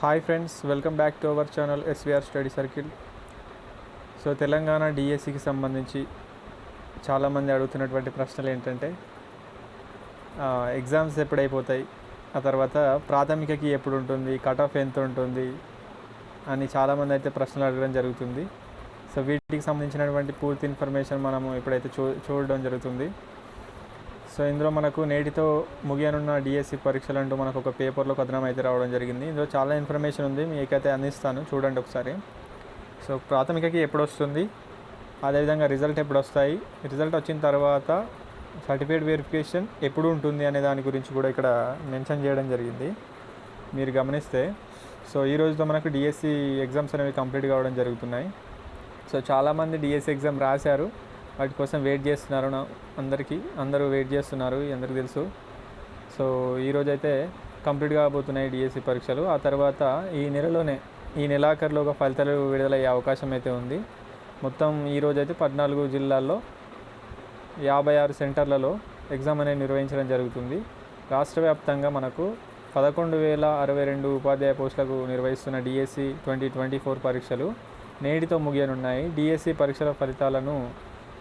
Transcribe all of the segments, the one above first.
Hi friends welcome back to our channel SVR study circle so Telangana డిఎస్సికి సంబంధించి చాలామంది అడుగుతున్నటువంటి ప్రశ్నలు ఏంటంటే ఎగ్జామ్స్ ఎప్పుడైపోతాయి? ఆ తర్వాత ప్రాథమికకి ఎప్పుడు ఉంటుంది కట్ ఆఫ్ ఎంత ఉంటుంది అని చాలామంది అయితే ప్రశ్నలు అడగడం జరుగుతుంది. సో వీటికి సంబంధించినటువంటి పూర్తి ఇన్ఫర్మేషన్ మనము ఇప్పుడైతే చూ చూడడం జరుగుతుంది. సో ఇందులో మనకు నేటితో ముగియనున్న డిఎస్సి పరీక్షలు అంటూ మనకు ఒక పేపర్లో కథనం అయితే రావడం జరిగింది. ఇందులో చాలా ఇన్ఫర్మేషన్ ఉంది మీకైతే అందిస్తాను. చూడండి ఒకసారి. సో ప్రాథమికకి ఎప్పుడు వస్తుంది అదేవిధంగా రిజల్ట్ ఎప్పుడు వస్తాయి రిజల్ట్ వచ్చిన తర్వాత సర్టిఫికేట్ వెరిఫికేషన్ ఎప్పుడు ఉంటుంది అనే దాని గురించి కూడా ఇక్కడ మెన్షన్ చేయడం జరిగింది. మీరు గమనిస్తే సో ఈ రోజుతో మనకు డిఎస్సి ఎగ్జామ్స్ అనేవి కంప్లీట్ కావడం జరుగుతున్నాయి. సో చాలామంది డిఎస్సి ఎగ్జామ్ రాశారు. వాటి కోసం వెయిట్ చేస్తున్నారు అందరికీ. అందరూ వెయిట్ చేస్తున్నారు అందరికి తెలుసు. సో ఈరోజు అయితే కంప్లీట్ కాబోతున్నాయి డిఎస్సి పరీక్షలు. ఆ తర్వాత ఈ నెలలోనే ఈ నెలాఖరులోగా ఫలితాలు విడుదలయ్యే అవకాశం అయితే ఉంది. మొత్తం ఈరోజు అయితే పద్నాలుగు జిల్లాల్లో యాభై ఆరు సెంటర్లలో ఎగ్జామ్ అనేది నిర్వహించడం జరుగుతుంది. రాష్ట్ర వ్యాప్తంగా మనకు పదకొండు వేల అరవై రెండు ఉపాధ్యాయ పోస్టులకు నిర్వహిస్తున్న డిఎస్సి ట్వంటీ ట్వంటీ ఫోర్ పరీక్షలు నేటితో ముగియనున్నాయి. డిఎస్సి పరీక్షల ఫలితాలను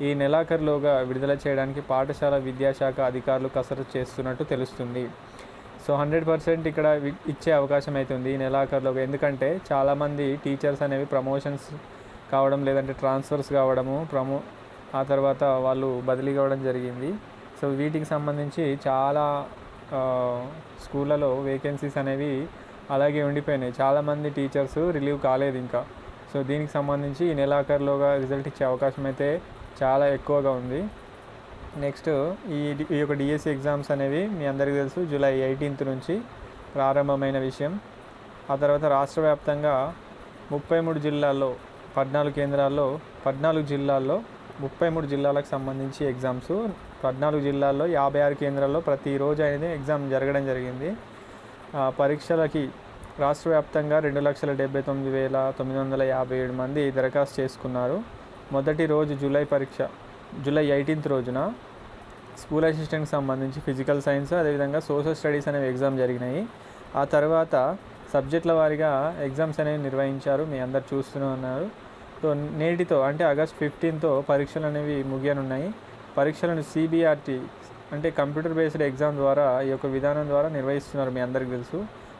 ఈ నెలాఖరులోగా విడుదల చేయడానికి పాఠశాల విద్యాశాఖ అధికారులు కసరత్తు చేస్తున్నట్టు తెలుస్తుంది. సో హండ్రెడ్ పర్సెంట్ ఇక్కడ ఇచ్చే అవకాశం అవుతుంది ఈ నెలాఖరులోగా. ఎందుకంటే చాలామంది టీచర్స్ అనేవి ప్రమోషన్స్ కావడం లేదంటే ట్రాన్స్ఫర్స్ కావడము ప్రమో ఆ తర్వాత వాళ్ళు బదిలీ కావడం జరిగింది. సో వీటికి సంబంధించి చాలా స్కూళ్ళలో వేకెన్సీస్ అనేవి అలాగే ఉండిపోయినాయి. చాలామంది టీచర్స్ రిలీవ్ కాలేదు ఇంకా. సో దీనికి సంబంధించి ఈ నెలాఖరులోగా రిజల్ట్ ఇచ్చే అవకాశం అయితే చాలా ఎక్కువగా ఉంది. నెక్స్ట్ ఈ ఈ యొక్క డిఎస్సి ఎగ్జామ్స్ అనేవి మీ అందరికీ తెలుసు జూలై ఎయిటీన్త్ నుంచి ప్రారంభమైన విషయం. ఆ తర్వాత రాష్ట్ర వ్యాప్తంగా ముప్పై మూడు జిల్లాల్లో పద్నాలుగు కేంద్రాల్లో పద్నాలుగు జిల్లాల్లో ముప్పై మూడు జిల్లాలకు సంబంధించి ఎగ్జామ్స్. పద్నాలుగు జిల్లాల్లో యాభై ఆరు కేంద్రాల్లో ప్రతిరోజు అనేది ఎగ్జామ్ జరగడం జరిగింది. ఆ పరీక్షలకి రాష్ట్ర వ్యాప్తంగా రెండు లక్షల డెబ్బై తొమ్మిది వేల తొమ్మిది వందల యాభై ఏడు మంది దరఖాస్తు చేసుకున్నారు. మొదటి రోజు జూలై పరీక్ష జూలై ఎయిటీన్త్ రోజున స్కూల్ అసిస్టెంట్కి సంబంధించి ఫిజికల్ సైన్స్ అదేవిధంగా సోషల్ స్టడీస్ అనేవి ఎగ్జామ్ జరిగినాయి. ఆ తర్వాత సబ్జెక్టుల వారీగా ఎగ్జామ్స్ అనేవి నిర్వహించారు మీ అందరు చూస్తూనే ఉన్నారు. సో నేటితో అంటే ఆగస్ట్ ఫిఫ్టీన్తో పరీక్షలు అనేవి ముగియనున్నాయి. పరీక్షలను సిబిఆర్టీ అంటే కంప్యూటర్ బేస్డ్ ఎగ్జామ్ ద్వారా ఈ యొక్క విధానం ద్వారా నిర్వహిస్తున్నారు మీ అందరికి తెలుసు.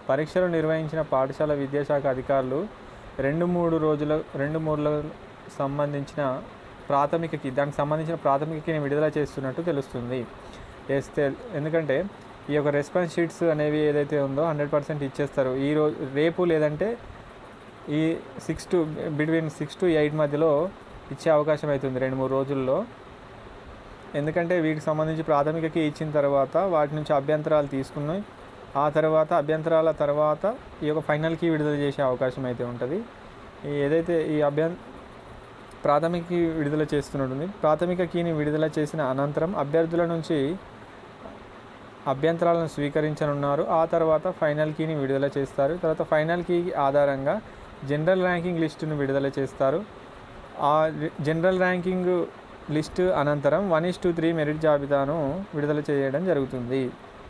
పరీక్షలు నిర్వహించిన పాఠశాల విద్యాశాఖ అధికారులు రెండు మూడు రోజుల రెండు మూడుల సంబంధించిన ప్రాథమికకి దానికి సంబంధించిన ప్రాథమికకి విడుదల చేస్తున్నట్టు తెలుస్తుంది. చేస్తే ఎందుకంటే ఈ యొక్క రెస్పాన్స్ షీట్స్ అనేవి ఏదైతే ఉందో హండ్రెడ్ పర్సెంట్ ఇచ్చేస్తారు. ఈ రోజు రేపు లేదంటే ఈ six to between six to eight మధ్యలో ఇచ్చే అవకాశం అవుతుంది రెండు మూడు రోజుల్లో. ఎందుకంటే వీటికి సంబంధించి ప్రాథమికకి ఇచ్చిన తర్వాత వాటి నుంచి అభ్యంతరాలు తీసుకున్నాయి ఆ తర్వాత అభ్యంతరాల తర్వాత ఈ యొక్క ఫైనల్కి విడుదల చేసే అవకాశం అయితే ఉంటుంది. ఏదైతే ఈ అభ్యం ప్రాథమిక విడుదల చేస్తున్నట్టుంది. ప్రాథమిక కీని విడుదల చేసిన అనంతరం అభ్యర్థుల నుంచి అభ్యంతరాలను స్వీకరించనున్నారు. ఆ తర్వాత ఫైనల్ కీని విడుదల చేస్తారు. తర్వాత ఫైనల్ కీ ఆధారంగా జనరల్ ర్యాంకింగ్ లిస్టును విడుదల చేస్తారు. ఆ జనరల్ ర్యాంకింగ్ లిస్టు అనంతరం one is to three merit జాబితాను విడుదల చేయడం జరుగుతుంది.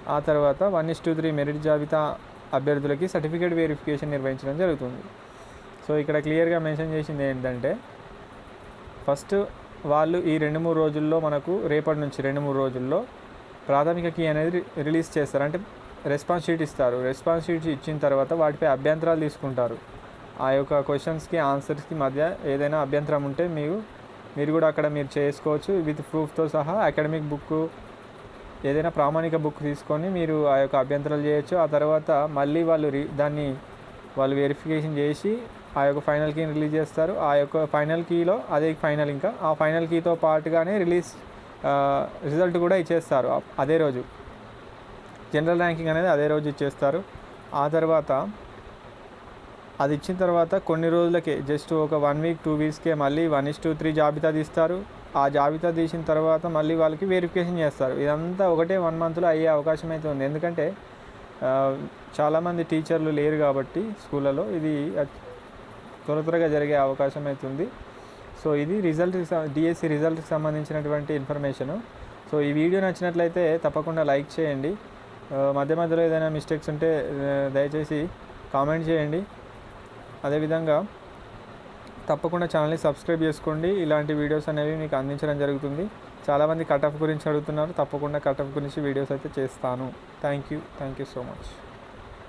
ఆ తర్వాత one is to three merit జాబితా అభ్యర్థులకి సర్టిఫికేట్ వెరిఫికేషన్ నిర్వహించడం జరుగుతుంది. సో ఇక్కడ క్లియర్గా మెన్షన్ చేసింది ఏంటంటే ఫస్ట్ వాళ్ళు ఈ రెండు మూడు రోజుల్లో మనకు రేపటి నుంచి రెండు మూడు రోజుల్లో ప్రాథమిక కీ అనేది రిలీజ్ చేస్తారు. అంటే రెస్పాన్స్ షీట్ ఇస్తారు. రెస్పాన్స్ షీట్ ఇచ్చిన తర్వాత వాటిపై అభ్యంతరాలు తీసుకుంటారు. ఆ యొక్క క్వశ్చన్స్కి ఆన్సర్స్కి మధ్య ఏదైనా అభ్యంతరం ఉంటే మీరు మీరు కూడా అక్కడ మీరు చేసుకోవచ్చు. విత్ ప్రూఫ్తో సహా అకాడమిక్ బుక్ ఏదైనా ప్రామాణిక బుక్ తీసుకొని మీరు ఆ యొక్క అభ్యంతరాలు చేయొచ్చు. ఆ తర్వాత మళ్ళీ వాళ్ళు రి దాన్ని వాళ్ళు వెరిఫికేషన్ చేసి ఆ యొక్క ఫైనల్ కీని రిలీజ్ చేస్తారు. ఆ యొక్క ఫైనల్ కీలో అదే ఫైనల్ ఇంకా. ఆ ఫైనల్ కీతో పాటుగానే రిలీజ్ రిజల్ట్ కూడా ఇచ్చేస్తారు. అదే రోజు. జనరల్ ర్యాంకింగ్ అనేది అదే రోజు ఇచ్చేస్తారు. ఆ తర్వాత అది ఇచ్చిన తర్వాత కొన్ని రోజులకే జస్ట్ ఒక వన్ వీక్ టూ వీక్స్కే మళ్ళీ వన్ ఇస్ టూ త్రీ జాబితా తీస్తారు. ఆ జాబితా తీసిన తర్వాత మళ్ళీ వాళ్ళకి వెరిఫికేషన్ చేస్తారు. ఇదంతా ఒకటే వన్ మంత్లో అయ్యే అవకాశం అయితే ఉంది. ఎందుకంటే చాలామంది టీచర్లు లేరు కాబట్టి స్కూళ్ళలో ఇది త్వర త్వరగా జరిగే అవకాశం అయితే ఉంది సో ఇది రిజల్ట్ డిఎస్సి రిజల్ట్కి సంబంధించినటువంటి ఇన్ఫర్మేషను. సో ఈ వీడియో నచ్చినట్లయితే తప్పకుండా లైక్ చేయండి. మధ్య మధ్యలో ఏదైనా మిస్టేక్స్ ఉంటే దయచేసి కామెంట్ చేయండి. అదేవిధంగా తప్పకుండా ఛానల్ని సబ్స్క్రైబ్ చేసుకోండి. ఇలాంటి వీడియోస్ అనేవి మీకు అందించడం జరుగుతుంది. చాలామంది కట్ ఆఫ్ గురించి అడుగుతున్నారు. తప్పకుండా కట్ ఆఫ్ గురించి వీడియోస్ అయితే చేస్తాను. Thank you thank you so much.